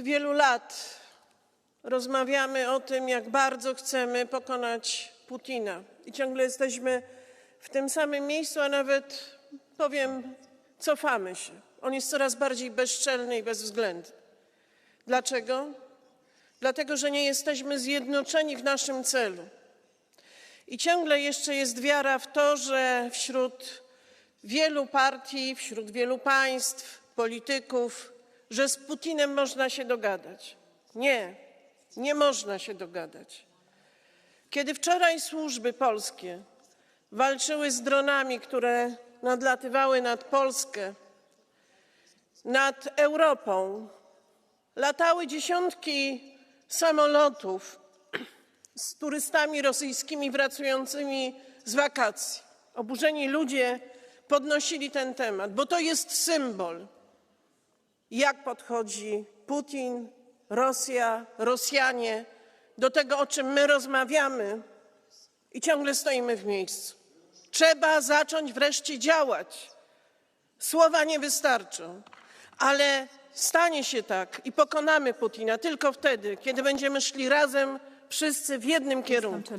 wielu lat rozmawiamy o tym, jak bardzo chcemy pokonać Putina. I ciągle jesteśmy w tym samym miejscu, a nawet powiem, cofamy się. On jest coraz bardziej bezczelny i bezwzględny. Dlaczego? Dlatego, że nie jesteśmy zjednoczeni w naszym celu. I ciągle jeszcze jest wiara w to, że wśród wielu partii, wśród wielu państw, polityków, że z Putinem można się dogadać. Nie, nie można się dogadać. Kiedy wczoraj służby polskie walczyły z dronami, które nadlatywały nad Polskę, nad Europą, latały dziesiątki samolotów z turystami rosyjskimi wracającymi z wakacji. Oburzeni ludzie podnosili ten temat, bo to jest symbol, jak podchodzi Putin, Rosja, Rosjanie do tego, o czym my rozmawiamy i ciągle stoimy w miejscu. Trzeba zacząć wreszcie działać. Słowa nie wystarczą, ale stanie się tak i pokonamy Putina tylko wtedy, kiedy będziemy szli razem wszyscy w jednym kierunku.